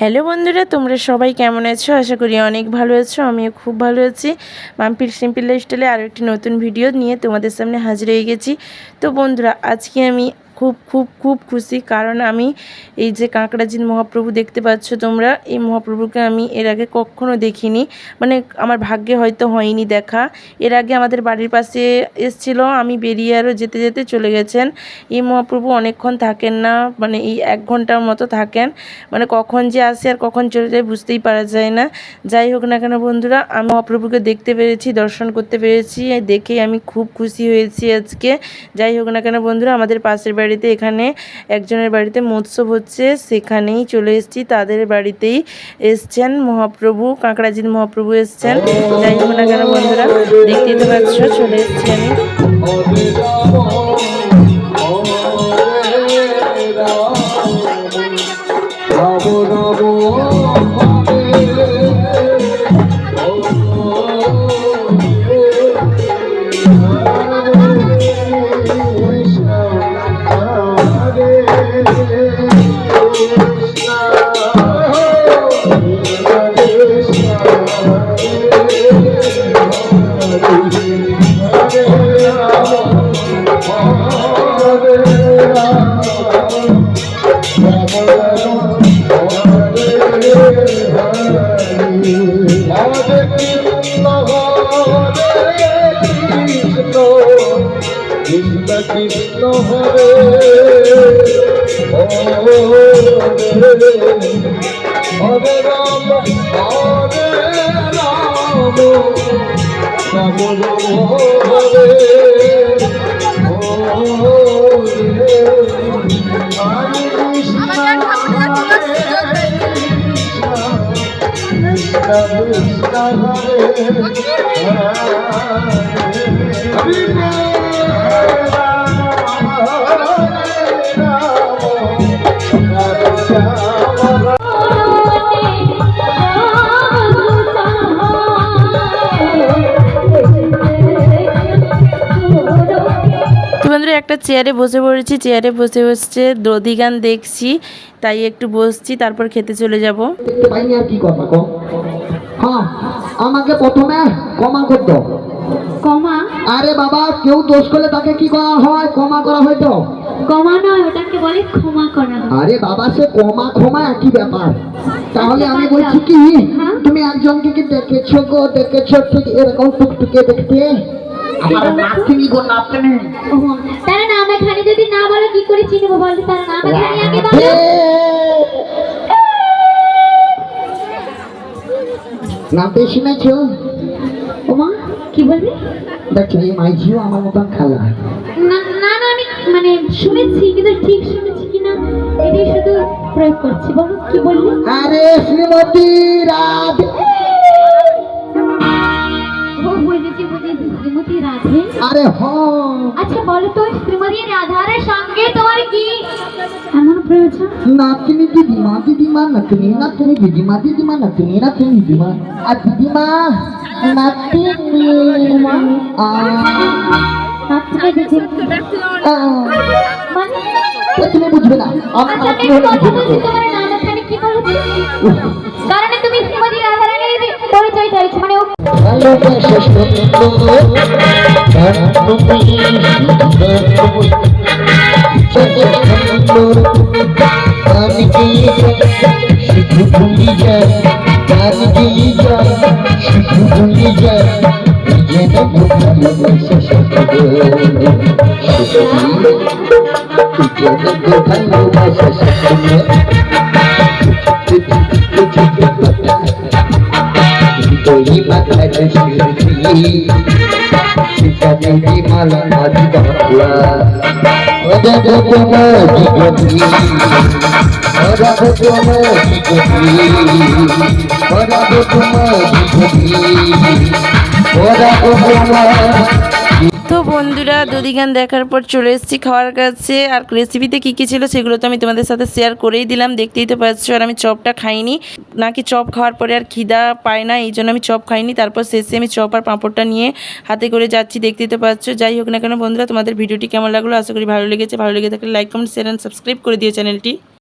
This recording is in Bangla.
হ্যালো বন্ধুরা, তোমরা সবাই কেমন আছো? আশা করি অনেক ভালো আছো, আমিও খুব ভালো আছি। মাম্পির সিম্পল লাইফস্টাইলে আরও একটি নতুন ভিডিও নিয়ে তোমাদের সামনে হাজির হয়ে গেছি। তো বন্ধুরা, আজকে আমি খুব খুব খুব খুশি। কারণ আমি এই যে কাঁকড়াজির মহাপ্রভু দেখতে পাচ্ছ তোমরা, এই মহাপ্রভুকে আমি এর আগে কখনো দেখিনি। মানে আমার ভাগ্যে হয়তো হয়নি দেখা। এর আগে আমাদের বাড়ির পাশে এসছিল, আমি বেরিয়ে আরও যেতে যেতে চলে গেছেন। এই মহাপ্রভু অনেকক্ষণ থাকেন না মানে এই এক ঘণ্টার মতো থাকেন। মানে কখন যে আসে আর কখন চলে যায় বুঝতেই পারা যায় না। যাই হোক না কেন বন্ধুরা, আমি মহাপ্রভুকে দেখতে পেরেছি, দর্শন করতে পেরেছি দেখে আমি খুব খুশি হয়েছি আজকে। যাই হোক না কেন বন্ধুরা, আমাদের পাশের বাড়িতে, এখানে একজনের বাড়িতে মৎস্য হচ্ছে, সেখানেই চলে এসেছি। তাদের বাড়িতেই এসছেন মহাপ্রভু কাঁকড়াজির মহাপ্রভু এসছেন। যাই হোক না কেন বন্ধুরা, দেখতেই তো পাচ্ছ, চলে এসছি আমি। কৃষ্ণ হরে হরে হরে রাম হরে রাম রাম রাম হরে হরে কৃষ্ণ একটা চেয়ারে বসে পড়েছি চেয়ারে বসে বসছে দধি গান দেখছি তাই একটু বসছি তারপর খেতে চলে যাব। কম হ্যাঁ আমাকে প্রথমে ক্ষমা করতো কমা? আরে বাবা কেউ দোষ করলে তাকে কি করা হয়? ক্ষমা করা হয়তো কমা নয় ওটাকে বলে ক্ষমা করা। হয়। আরে বাবা সে ক্ষমা ক্ষমা একই ব্যাপার। তাহলে আমি বলছি কি? হ্যাঁ? তুমি একজনকে কি দেখেছ গো? দেখেছ ঠিক এরকম টুকটুকে দেখতে? আমার নাতনি ও, তার নাম এখানে যদি না বলো কি করে চিনবো বলো? তার আগে বলো। নামতে শুনেছো? ওমা কি বলবি? দেখছ এই মাইঝিও আমার মতন খেলা। না না না আমি মানে শুনেছি কিন্তু ঠিক শুনেছি কিনা এটাই শুধু প্রয়োগ করছি। বলো কি বললি আরে শ্রীমতী রাধে। রাধে আচ্ছা বলো তো শ্রীমতী রাধার সঙ্গে তোমার কি এমন প্রয়োজন? নাতনি দিদিমা দিদিমা নাতনি নাতনি দিদিমা দিদিমা নাতনি নাতনি দিদিমা। আর দিদিমা নাতনি। এ তুমি বুঝবে না। আমার আচ্ছা নাতনি হলে কারণ তুমি শ্রীমতী রাধারানীর পরিচয় চাইছো মানে ভালোবাসা আমি শুধু ভুলি যাই আমি দিয়ে যাই শুধু ভুলি যাই যেন ভালোবাসা সকলে যেন ভালোবাসা সকলে হৃদয়ে মাথার স্মৃতি সেখানে মালা মাঝি বাংলা অজাত তোমারি গতি অজাত তোমারি গতি অজাত তোমারি গতি অজাত তোমার তো বন্ধুরা দধি গান দেখার পর চলে এসেছি খাওয়ার কাছে। আর রেসিপিতে কী কী ছিল সেগুলো তো আমি তোমাদের সাথে শেয়ার করেই দিলাম। দেখতেই তো পাচ্ছ, আর আমি চপটা খাইনি। নাকি চপ খাওয়ার পরে আর খিদা পায় না, এই জন্য আমি চপ খাইনি। তারপর শেষে আমি চপ আর পাঁপড়টা নিয়ে হাতে করে যাচ্ছি, দেখতেই তো পাচ্ছ। যাই হোক না কেন বন্ধুরা, তোমাদের ভিডিওটি কেমন লাগল? আশা করি ভালো লেগেছে। ভালো লেগে থাকলে like comment share and subscribe করে দিও চ্যানেলটি।